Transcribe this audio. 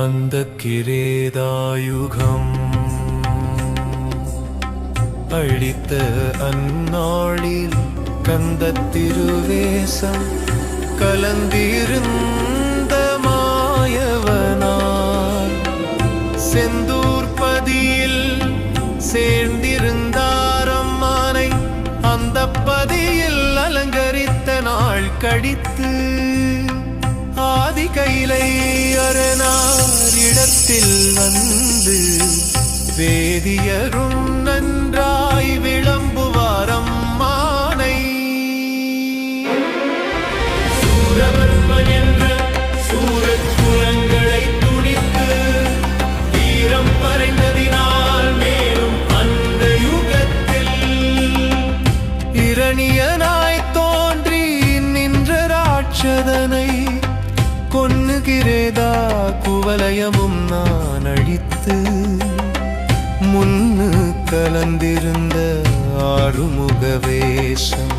அந்த கிரேதாயுகம் அழித்த அந்நாளில் கந்த திருவேசம் கலந்திருந்த மாயவனார். செந்தூர்பதியில் சேர்ந்திருந்தாரம்மானை அந்த பதியில் அலங்கரித்த நாள் கடித்து இடத்தில் வந்து வேதியரும் நன்றாய் விளம்புவாரம் மானை சூரபத்மன் என்ற சூரத் குலங்களை துணித்து வீரம் பறைந்ததினால் மேலும் அந்த யுகத்தில் இரணியனாய் தோன்றி நின்ற ராட்சதனை கொன்னுகிறேதா குவலயமும் நான் அழித்து முன்னு கலந்திருந்த ஆறுமுக வேஷம்